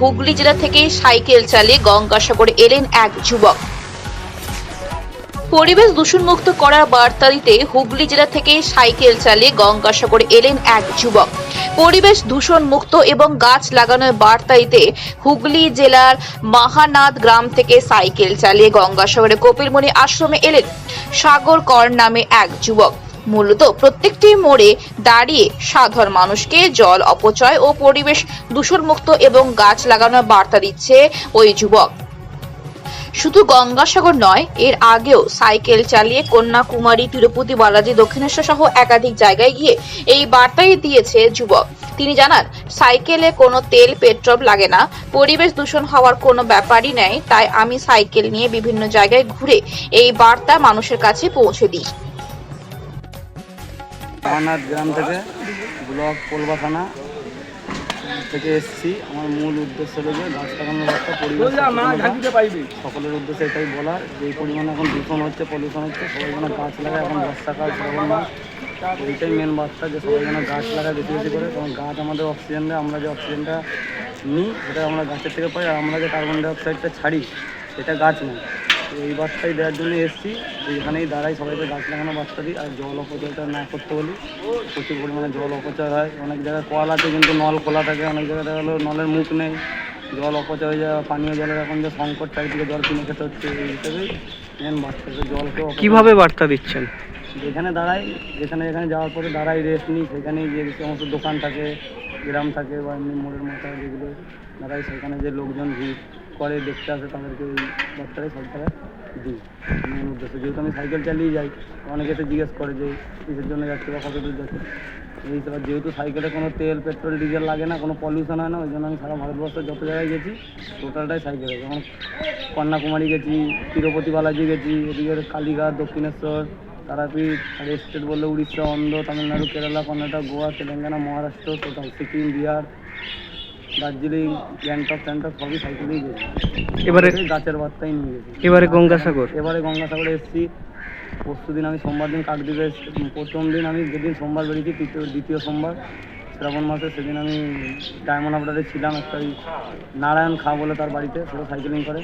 হুগলি জেলা থেকে সাইকেল চালিয়ে গঙ্গাসাগরে এলেন এক যুবক। পরিবেশ দূষণমুক্ত করার বার্তা দিতে হুগলি জেলা থেকে সাইকেল চালিয়ে গঙ্গাসাগরে এলেন এক যুবক। পরিবেশ দূষণ মুক্ত এবং গাছ লাগানোর বার্তা দিতে হুগলি জেলার মাহানাদ গ্রাম থেকে সাইকেল চালিয়ে গঙ্গাসাগরে কপিলমণি আশ্রমে এলেন সাগর কর নামে এক যুবক। মূলত প্রত্যেকটি মোড়ে দাঁড়িয়ে সাধারণ মানুষকে জল, অপচয় ও পরিবেশ দূষণমুক্ত এবং গাছ লাগানোর বার্তা দিচ্ছে ওই যুবক। শুধু গঙ্গাসাগর নয়, এর আগেও সাইকেল চালিয়ে কন্যাকুমারী, তিরুপতি, বালাজি, দক্ষিণেশ্বর সহ একাধিক জায়গায় গিয়ে এই বার্তাই দিয়েছে যুবক। তিনি জানান, সাইকেলে কোনো তেল, পেট্রোল লাগে না, পরিবেশ দূষণ হওয়ার কোনো ব্যাপারই নেই, তাই আমি সাইকেল নিয়ে বিভিন্ন জায়গায় ঘুরে এই বার্তা মানুষের কাছে পৌঁছে দিই। রানার গ্রাম থেকে ব্লক পোলবা থানা থেকে এসেছি। আমার মূল উদ্দেশ্য হলো যে গাছ লাগানোর একটা পরিবেশ সকলের উদ্দেশ্যে এটাই বলা। যে পরিমাণে এখন দূষণ হচ্ছে পলিউশন হচ্ছে সবাই যেন গাছ লাগায় এখন বর্ষাকাল শ্রাবণ মাস এইটাই মেন বার্তা যে সবাই যেন গাছ লাগায় বেশি বেশি করে। কারণ গাছ আমাদের অক্সিজেন দেয় আমরা যে অক্সিজেনটা নিই সেটা আমরা গাছের থেকে পাই আর আমরা যে কার্বন ডাইঅক্সাইডটা ছাড়ি সেটা গাছ নেই তো এই বার্তাই দেওয়ার জন্য এসেছি। যে এখানেই দাঁড়াই সবাইকে গাছ লাগানো বার্তা দিই আর জল অপচয়টা না করতে বলি। প্রচুর পরিমাণে জল অপচয় হয়। অনেক জায়গায় কল আছে কিন্তু নল খোলা থাকে অনেক জায়গায় দেখা গেলো নলের মুখ নেই। জল অপচয় হয়ে যায় পানীয় জলের এখন যে সংকট চারিদিকে জল কিনে খেতে হচ্ছে এই হিসেবেই মেন যে জলকে কীভাবে কীভাবে বার্তা দিচ্ছেন? যেখানে দাঁড়াই যেখানে যেখানে যাওয়ার পরে দাঁড়াই রেস্ট নিই সেখানেই যে সমস্ত দোকান থাকে গ্রাম থাকে বা এমনি মোড়ের মাথায় যেগুলো দাঁড়াই সেখানে যে লোকজন ভিড় করে, দেখতে আসে, তাদেরকে ওই বার্তাটাই সব দিই। মেন উদ্দেশ্য, যেহেতু আমি সাইকেল চালিয়ে যাই, অনেকে এসে জিজ্ঞেস করে যে, কিসের জন্য যাচ্ছে বা কত দূর যাচ্ছে। এই হিসাবে যেহেতু সাইকেলে কোনো তেল, পেট্রোল, ডিজেল লাগে না, কোনো পলিউশন হয় না, ওই জন্য আমি সারা ভারতবর্ষে যত জায়গায় গেছি টোটালটাই সাইকেলে। যেমন কন্যাকুমারী গেছি তিরুপতি বালাজি গেছি এদিকে কালীঘাট, দক্ষিণেশ্বর তারাপীঠ আর স্টেট বললে উড়িষ্যা অন্ধ্র তামিলনাড়ু কেরালা কর্ণাটক গোয়া তেলেঙ্গানা মহারাষ্ট্র টোটাল সিকিম বিহার দার্জিলিং গ্যাংটক ট্যাংটক সবই সাইকেলেই গেছি। এবারে গাছের বার্তাই নিয়ে গেছি। এবারে গঙ্গাসাগর? এবারে গঙ্গাসাগরে এসেছি। পরশু দিন আমি সোমবার দিন কাকদ্বীপে এসেছি। প্রথম দিন আমি যেদিন সোমবার বেরিয়েছি তৃতীয় দ্বিতীয় সোমবার শ্রাবণ মাসে সেদিন আমি ডায়মন্ড হাবড়াতে ছিলাম একটা নারায়ণ খা বলে তার বাড়িতে সেটা সাইকেলিং করে।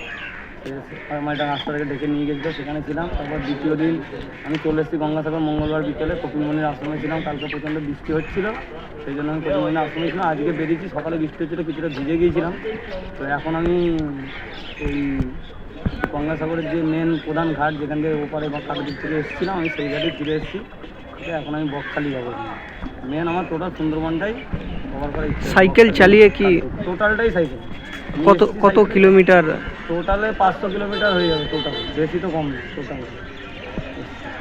একটা রাস্তা থেকে ডেকে নিয়ে গেছিল সেখানে ছিলাম। তারপর দ্বিতীয় দিন আমি চলে এসেছি গঙ্গাসাগর মঙ্গলবার বিকেলে। কপিলমণির আশ্রমে ছিলাম কালকে প্রচণ্ড বৃষ্টি হচ্ছিল সেই জন্য আমি কপিলমণির আশ্রমে ছিলাম। আজকে বেরিয়েছি সকালে বৃষ্টি হচ্ছিল কিছুটা ভিজে গিয়েছিলাম। তো এখন আমি ওই গঙ্গাসাগরের যে মেন প্রধান ঘাট যেখান থেকে ওপারে বা কাকদ্বীপ থেকে এসেছিলাম আমি সেই ঘাটে ফিরে এসেছি। এখন আমি বকখালি যাব। মেন আমার টোটাল সুন্দরবনটাই কভার করার সাইকেল চালিয়ে কি টোটালটাই সাইকেল কত কত কিলোমিটার টোটালে পাঁচশো কিলোমিটার হয়ে যাবে টোটাল বেশি তো কম নেই টোটাল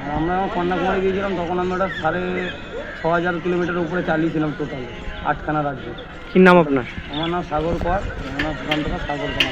আর আমরা যখন কন্যাকুমারী গিয়েছিলাম তখন আমরা ওটা সাড়ে ছ হাজার কিলোমিটার উপরে চালিয়েছিলাম টোটাল আটখানা রাজ্য। কি নাম আপনার? আমার নাম সাগর কর আমার নাম সাগর কর।